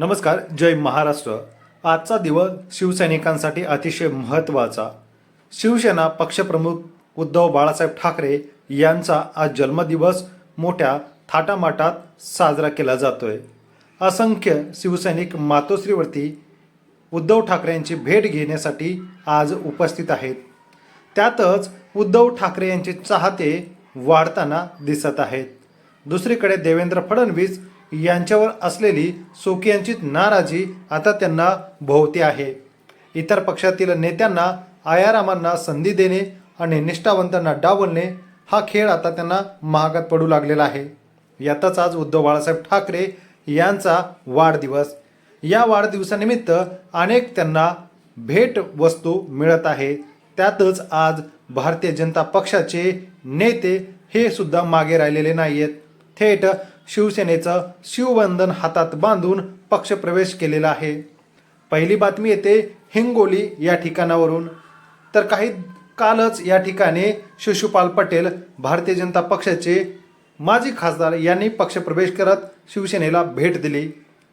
नमस्कार जय महाराष्ट्र. आजचा दिवस शिवसैनिकांसाठी अतिशय महत्त्वाचा. शिवसेना पक्षप्रमुख उद्धव बाळासाहेब ठाकरे यांचा आज जन्मदिवस मोठ्या थाटामाटात साजरा केला जातोय. असंख्य शिवसैनिक मातोश्रीवरती उद्धव ठाकरेंची भेट घेण्यासाठी आज उपस्थित आहेत. त्यातच उद्धव ठाकरे यांचे चाहते वाढताना दिसत आहेत. दुसरीकडे देवेंद्र फडणवीस यांच्यावर असलेली सुकियांचीच नाराजी आता त्यांना भोवती आहे. इतर पक्षातील नेत्यांना आयारामांना संधी देणे आणि निष्ठावंतांना डावलणे हा खेळ आता त्यांना महागात पडू लागलेला आहे. यातच आज उद्धव बाळासाहेब ठाकरे यांचा वाढदिवस. या वाढदिवसानिमित्त अनेक त्यांना भेट वस्तू मिळत आहे. त्यातच आज भारतीय जनता पक्षाचे नेते हे सुद्धा मागे राहिलेले नाही आहेत थेट शिवसेनेचं शिवबंधन हातात बांधून पक्षप्रवेश केलेला आहे. पहिली बातमी येते हिंगोली या ठिकाणावरून. तर काही कालच या ठिकाणी शिशुपाल पटेल भारतीय जनता पक्षाचे माजी खासदार यांनी पक्षप्रवेश करत शिवसेनेला भेट दिली.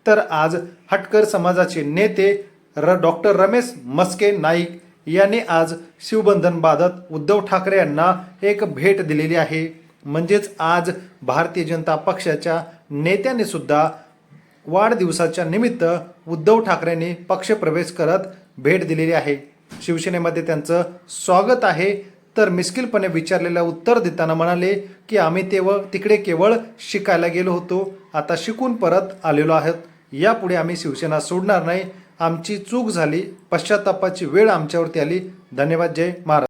तर आज हटकर समाजाचे नेते र डॉक्टर रमेश मस्के नाईक यांनी आज शिवबंधन बाधत उद्धव ठाकरे यांना एक भेट दिलेली आहे. म्हणजेच आज भारतीय जनता पक्षाच्या नेत्याने सुद्धा वाढदिवसाच्या निमित्त उद्धव ठाकरेंनी पक्षप्रवेश करत भेट दिलेली आहे. शिवसेनेमध्ये त्यांचं स्वागत आहे. तर मिस्किलपणे विचारलेलं उत्तर देताना म्हणाले की आम्ही तेव्हा तिकडे केवळ शिकायला गेलो होतो. आता शिकून परत आलेलो आहोत. यापुढे आम्ही शिवसेना सोडणार नाही. आमची चूक झाली. पश्चातापाची वेळ आमच्यावरती आली. धन्यवाद. जय महाराज